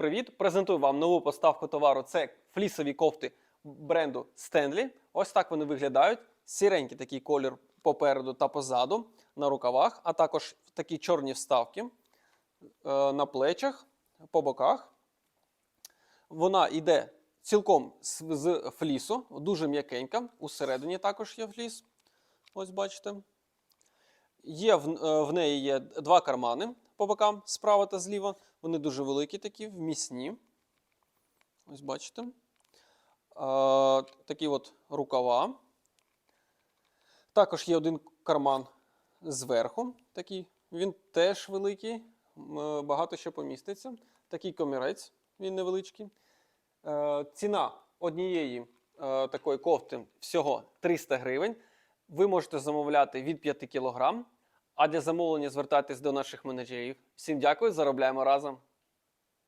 Привіт! Презентую вам нову поставку товару. Це флісові кофти бренду Stanley. Ось так вони виглядають. Сіренький такий колір попереду та позаду на рукавах, а також такі чорні вставки е, на плечах, по боках. Вона йде цілком з, з флісу, дуже м'якенька. Усередині також є фліс. Ось бачите. Є в, е, в неї є два кармани по бокам справа та зліва. Вони дуже великі такі, вмісні. Ось бачите. А, такі от рукава. Також є один карман зверху. Такий. Він теж великий, е, багато що поміститься. Такий комірець, він невеличкий. Е, ціна однієї е, такої кофти всього 300 гривень. Ви можете замовляти від 5 кг. А для замовлення звертайтесь до наших менеджерів. Всім дякую, заробляємо разом.